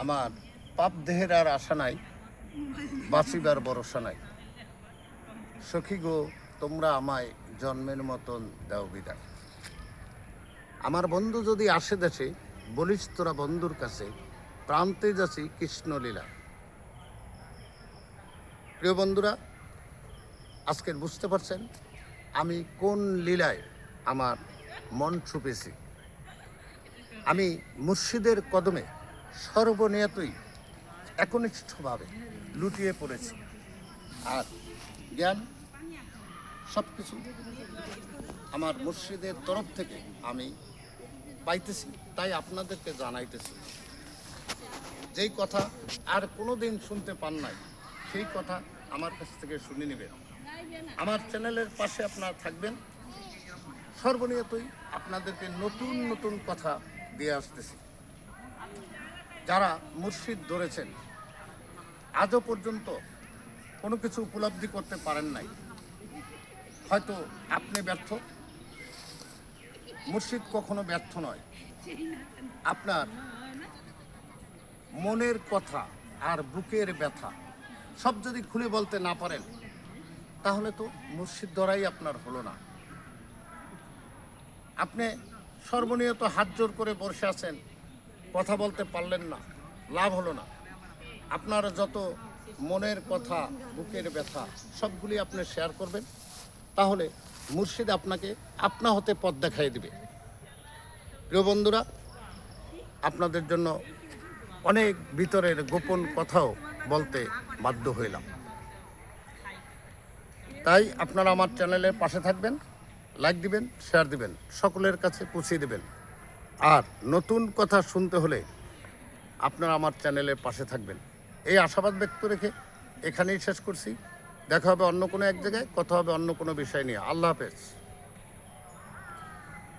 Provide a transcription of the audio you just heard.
আমার পাপ দেহের আর আশা নাই, বাঁচিবার ভরসা নাই। সখী গো, তোমরা আমায় জন্মের মতন দাও বিদায়। আমার বন্ধু যদি আসে দেশে, বলিস তোরা বন্ধুর কাছে, প্রান্তে যাচ্ছি কৃষ্ণলীলা। প্রিয় বন্ধুরা, আজকের বুঝতে পারছেন আমি কোন লীলায় আমার মন ছুপেছি। আমি মুর্শিদের কদমে সর্বনিয়তই একনিষ্ঠভাবে লুটিয়ে পড়েছি। আর জ্ঞান সব কিছু আমার মুর্শিদের তরফ থেকে আমি পাইতেছি, তাই আপনাদেরকে জানাইতেছি। যেই কথা আর কোনো দিন শুনতে পান নাই, সেই কথা আমার কাছ থেকে শুনে নেবেন। আমার চ্যানেলের পাশে আপনারা থাকবেন। সর্বনিয়তই আপনাদেরকে নতুন নতুন কথা দিয়ে আসতেছি। যারা মুর্শিদ ধরেছেন, আজও পর্যন্ত কোনো কিছু উপলব্ধি করতে পারেন নাই। হয়তো আপনি ব্যর্থ। মুর্শিদ কখনো ব্যর্থ নয়। আপনার মনের কথা আর বুকের ব্যথা সব যদি খুলে বলতে না পারেন, তাহলে তো মুর্শিদ ধরাই আপনার হলো না। আপনি সর্বনিয়ত হাত জোর করে বসে আছেন কথা বলতে পারলেন না, লাভ হলো না। আপনার যত মনের কথা, বুকের ব্যথা, সবগুলি আপনি শেয়ার করবেন, তাহলে মুর্শিদ আপনাকে আপনা হতে পথ দেখাই দিবে। প্রিয় বন্ধুরা, আপনাদের জন্য অনেক ভিতরের গোপন কথাও বলতে বাধ্য হইলাম। তাই আপনারা আমার চ্যানেলের পাশে থাকবেন লাইক দিবেন শেয়ার দিবেন, সকলের কাছে পৌঁছে দেবেন। আর নতুন কথা শুনতে হলে আপনারা আমার চ্যানেলের পাশে থাকবেন। এই আশাবাদ ব্যক্ত রেখে এখানেই শেষ করছি। দেখা হবে অন্য কোনো এক জায়গায়, কথা হবে অন্য কোনো বিষয় নিয়ে। আল্লাহ হাফেজ।